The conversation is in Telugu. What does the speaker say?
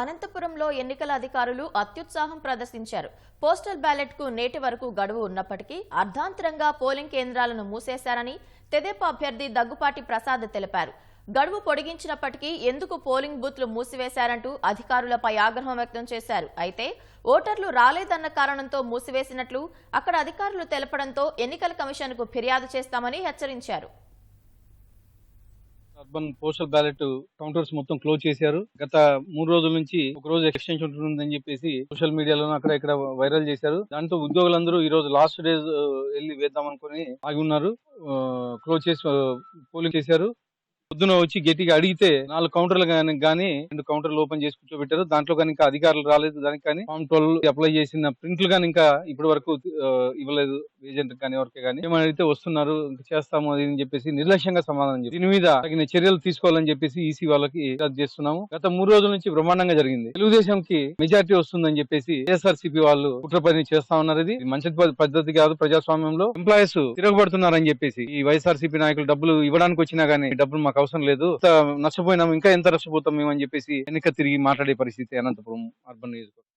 అనంతపురంలో ఎన్నికల అధికారులు అత్యుత్సాహం ప్రదర్శించారు. పోస్టల్ బ్యాలెట్కు నేటి వరకు గడువు ఉన్నప్పటికీ అర్ధాంతరంగా పోలింగ్ కేంద్రాలను మూసేశారని తెదేపా అభ్యర్థి దగ్గుపాటి ప్రసాద్ తెలిపారు. గడువు పొడిగించినప్పటికీ ఎందుకు పోలింగ్ బూత్లు మూసివేశారంటూ అధికారులపై ఆగ్రహం వ్యక్తం చేశారు. అయితే ఓటర్లు రాలేదన్న కారణంతో మూసివేసినట్లు అక్కడ అధికారులు తెలపడంతో ఎన్నికల కమిషన్కు ఫిర్యాదు చేస్తామని హెచ్చరించారు. అర్బన్ పోస్టల్ బ్యాలెట్ కౌంటర్స్ మొత్తం క్లోజ్ చేశారు. గత మూడు రోజుల నుంచి ఒక రోజు ఎక్స్టెన్షన్ ఉంటుందని చెప్పేసి సోషల్ మీడియాలోనూ అక్కడ ఇక్కడ వైరల్ చేశారు. దాంతో ఉద్యోగులందరూ ఈ రోజు లాస్ట్ డేస్ వెళ్ళి వేద్దాం అనుకుని ఆగి ఉన్నారు. క్లోజ్ చేసి పోలింగ్ చేశారు. పొద్దున వచ్చి గట్టిగా అడిగితే నాలుగు కౌంటర్లు కానీ రెండు కౌంటర్లు ఓపెన్ చేసి కూర్చోబెట్టారు. దాంట్లో కానీ ఇంకా అధికారులు రాలేదు. దానికి కానీ ఫామ్ ట్వెల్వ్ అప్లై చేసిన ప్రింట్లు కానీ ఇంకా ఇప్పటి వరకు ఇవ్వలేదు. ఏజెంట్ కానీ ఎవరికి కానీ ఏమని అడిగితే వస్తున్నారు చేస్తాము అది అని చెప్పేసి నిర్లక్ష్యంగా సమాధానం చెప్పి దీని మీద తగిన చర్యలు తీసుకోవాలని చెప్పేసి ఈసీ వాళ్ళకి ఫిర్యాదు చేస్తున్నాము. గత మూడు రోజుల నుంచి బ్రహ్మాండంగా జరిగింది. తెలుగుదేశం కి మెజార్టీ వస్తుందని చెప్పేసి ఏఎస్ఆర్సీపీ వాళ్ళు కుట్ర పని చేస్తా ఉన్నారు ఇది. మంచి పద్ధతి కాదు ప్రజాస్వామ్యంలో. ఎంప్లాయీస్ తిరగబడుతున్నారని చెప్పేసి ఈ వైఎస్ఆర్సీపీ నాయకులు డబ్బులు ఇవ్వడానికి వచ్చినా గానీ డబ్బులు మాకు అవసరం లేదు. నష్టపోయినాం ఇంకా ఎంత నష్టపోతాం మేమని అని చెప్పేసి వెనక తిరిగి మాట్లాడే పరిస్థితి అనంతపురం అర్బన్ నియోజకవర్గం.